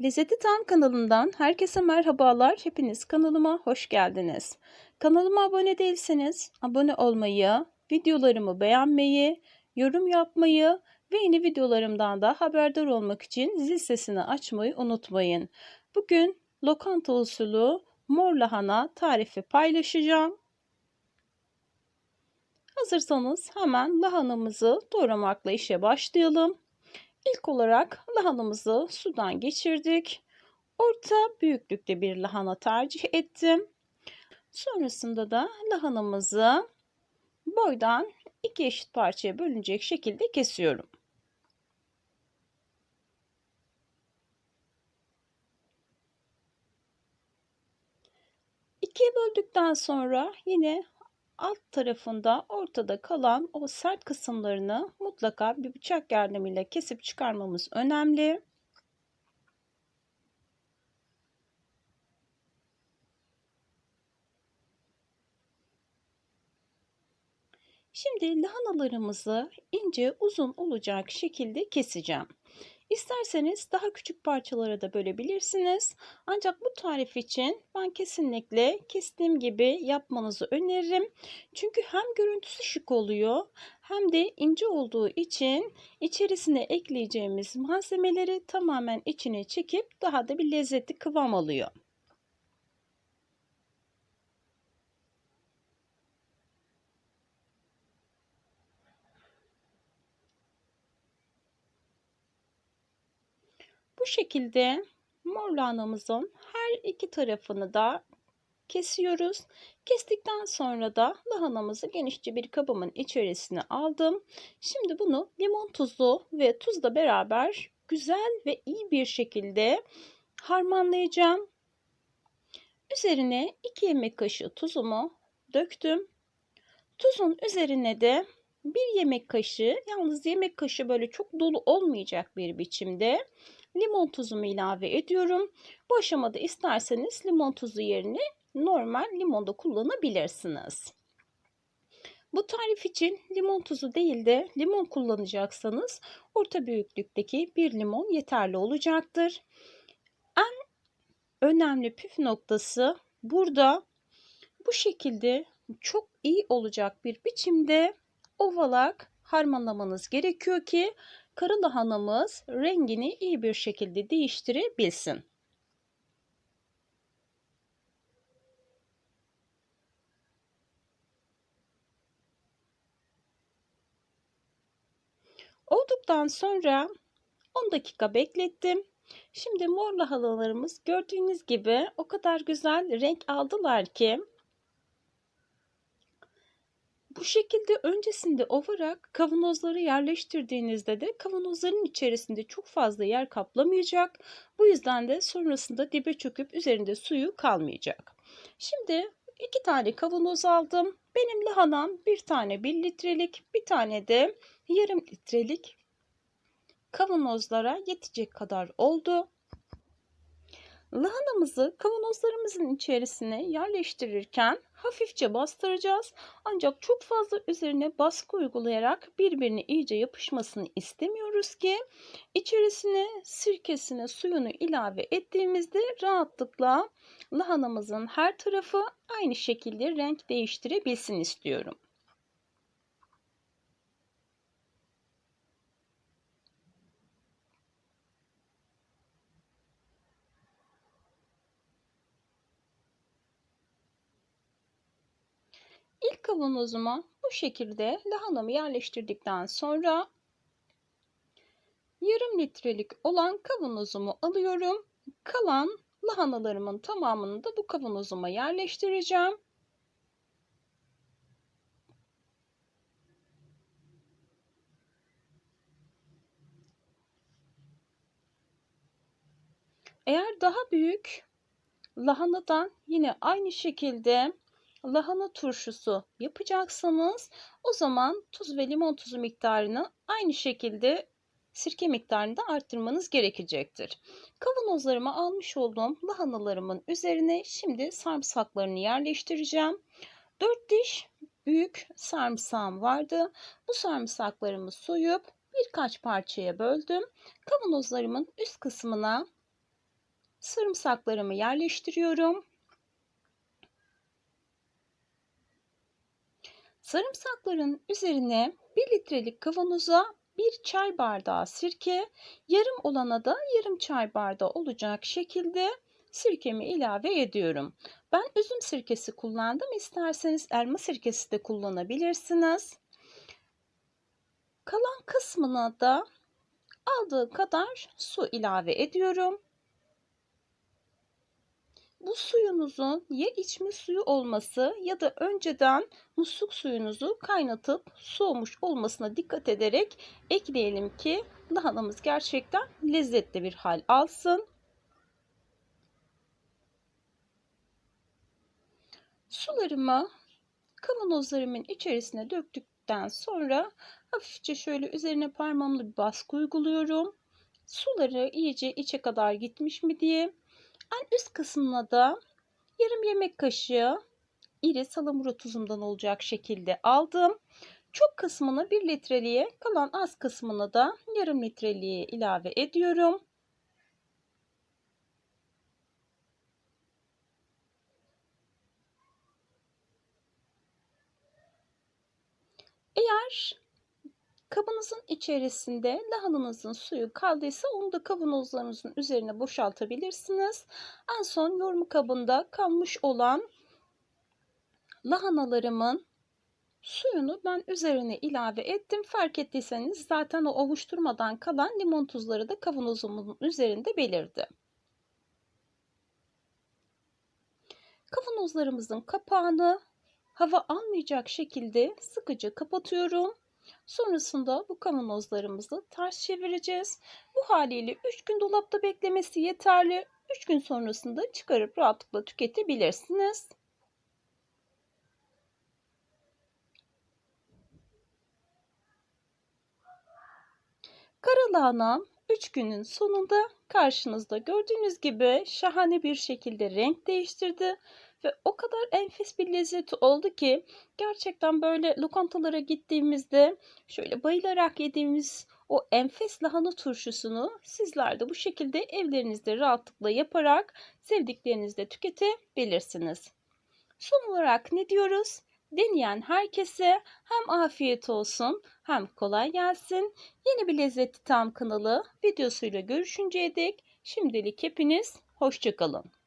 Lezzeti Tam kanalından herkese merhabalar. Hepiniz kanalıma hoş geldiniz. Kanalıma abone değilseniz abone olmayı, videolarımı beğenmeyi, yorum yapmayı ve yeni videolarımdan da haberdar olmak için zil sesini açmayı unutmayın. Bugün lokanta usulü mor lahana tarifi paylaşacağım. Hazırsanız hemen lahanamızı doğramakla işe başlayalım. İlk olarak lahanamızı sudan geçirdik. Orta büyüklükte bir lahana tercih ettim. Sonrasında da lahanamızı boydan iki eşit parçaya bölünecek şekilde kesiyorum. İkiye böldükten sonra yine alt tarafında ortada kalan o sert kısımlarını mutlaka bir bıçak yardımıyla kesip çıkarmamız önemli. Şimdi lahanalarımızı ince uzun olacak şekilde keseceğim. İsterseniz daha küçük parçalara da bölebilirsiniz. Ancak bu tarif için ben kesinlikle kestiğim gibi yapmanızı öneririm. Çünkü hem görüntüsü şık oluyor hem de ince olduğu için içerisine ekleyeceğimiz malzemeleri tamamen içine çekip daha da bir lezzetli kıvam alıyor. Bu şekilde mor lahanamızın her iki tarafını da kesiyoruz. Kestikten sonra da lahanamızı genişçe bir kabımın içerisine aldım. Şimdi bunu limon tuzu ve tuzla beraber güzel ve iyi bir şekilde harmanlayacağım. Üzerine 2 yemek kaşığı tuzumu döktüm. Tuzun üzerine de bir yemek kaşığı, yalnız yemek kaşığı böyle çok dolu olmayacak bir biçimde limon tuzumu ilave ediyorum. Bu aşamada isterseniz limon tuzu yerine normal limon da kullanabilirsiniz. Bu tarif için limon tuzu değil de limon kullanacaksanız orta büyüklükteki bir limon yeterli olacaktır. En önemli püf noktası burada bu şekilde çok iyi olacak bir biçimde ovalak harmanlamanız gerekiyor ki kara lahanamız rengini iyi bir şekilde değiştirebilsin. Olduktan sonra 10 dakika beklettim. Şimdi mor lahanalarımız gördüğünüz gibi o kadar güzel renk aldılar ki bu şekilde öncesinde ovarak kavanozları yerleştirdiğinizde de kavanozların içerisinde çok fazla yer kaplamayacak. Bu yüzden de sonrasında dibe çöküp üzerinde suyu kalmayacak. Şimdi iki tane kavanoz aldım. Benim lahanam bir tane 1 litrelik bir tane de yarım litrelik kavanozlara yetecek kadar oldu. Lahanamızı kavanozlarımızın içerisine yerleştirirken hafifçe bastıracağız. Ancak çok fazla üzerine baskı uygulayarak birbirine iyice yapışmasını istemiyoruz ki içerisine sirkesine suyunu ilave ettiğimizde rahatlıkla lahanamızın her tarafı aynı şekilde renk değiştirebilsin istiyorum. İlk kavanozuma bu şekilde lahanamı yerleştirdikten sonra yarım litrelik olan kavanozumu alıyorum. Kalan lahanalarımın tamamını da bu kavanozuma yerleştireceğim. Eğer daha büyük lahanadan yine aynı şekilde lahana turşusu yapacaksanız o zaman tuz ve limon tuzu miktarını aynı şekilde sirke miktarını da arttırmanız gerekecektir. Kavanozlarımı almış olduğum lahanalarımın üzerine şimdi sarımsaklarını yerleştireceğim. 4 diş büyük sarımsağım vardı. Bu sarımsaklarımı soyup birkaç parçaya böldüm. Kavanozlarımın üst kısmına sarımsaklarımı yerleştiriyorum. Sarımsakların üzerine 1 litrelik kavanoza 1 çay bardağı sirke, yarım olana da yarım çay bardağı olacak şekilde sirkemi ilave ediyorum. Ben üzüm sirkesi kullandım. İsterseniz elma sirkesi de kullanabilirsiniz. Kalan kısmına da aldığı kadar su ilave ediyorum. Bu suyunuzun ya içme suyu olması ya da önceden musluk suyunuzu kaynatıp soğumuş olmasına dikkat ederek ekleyelim ki lahanamız gerçekten lezzetli bir hal alsın. Sularımı kavanozlarımın içerisine döktükten sonra hafifçe şöyle üzerine parmağımla bir baskı uyguluyorum. Suları iyice içe kadar gitmiş mi diye. En üst kısmına da yarım yemek kaşığı iri salamura tuzumdan olacak şekilde aldım. Çok kısmını 1 litreliğe kalan az kısmını da yarım litreliğe ilave ediyorum. Eğer kabınızın içerisinde lahananızın suyu kaldıysa onu da kavanozlarınızın üzerine boşaltabilirsiniz. En son yoğurma kabında kalmış olan lahanalarımın suyunu ben üzerine ilave ettim. Fark ettiyseniz zaten o ovuşturmadan kalan limon tuzları da kavanozumun üzerinde belirdi. Kavanozlarımızın kapağını hava almayacak şekilde sıkıca kapatıyorum. Sonrasında bu kavanozlarımızı ters çevireceğiz. Bu haliyle 3 gün dolapta beklemesi yeterli. 3 gün sonrasında çıkarıp rahatlıkla tüketebilirsiniz. Kara lahana 3 günün sonunda karşınızda gördüğünüz gibi şahane bir şekilde renk değiştirdi ve o kadar enfes bir lezzeti oldu ki gerçekten böyle lokantalara gittiğimizde şöyle bayılarak yediğimiz o enfes lahana turşusunu sizler de bu şekilde evlerinizde rahatlıkla yaparak sevdiklerinizle tüketebilirsiniz. Son olarak ne diyoruz? Deneyen herkese hem afiyet olsun hem kolay gelsin. Yeni bir lezzeti tam kanalı videosuyla görüşünceye dek şimdilik hepiniz hoşçakalın.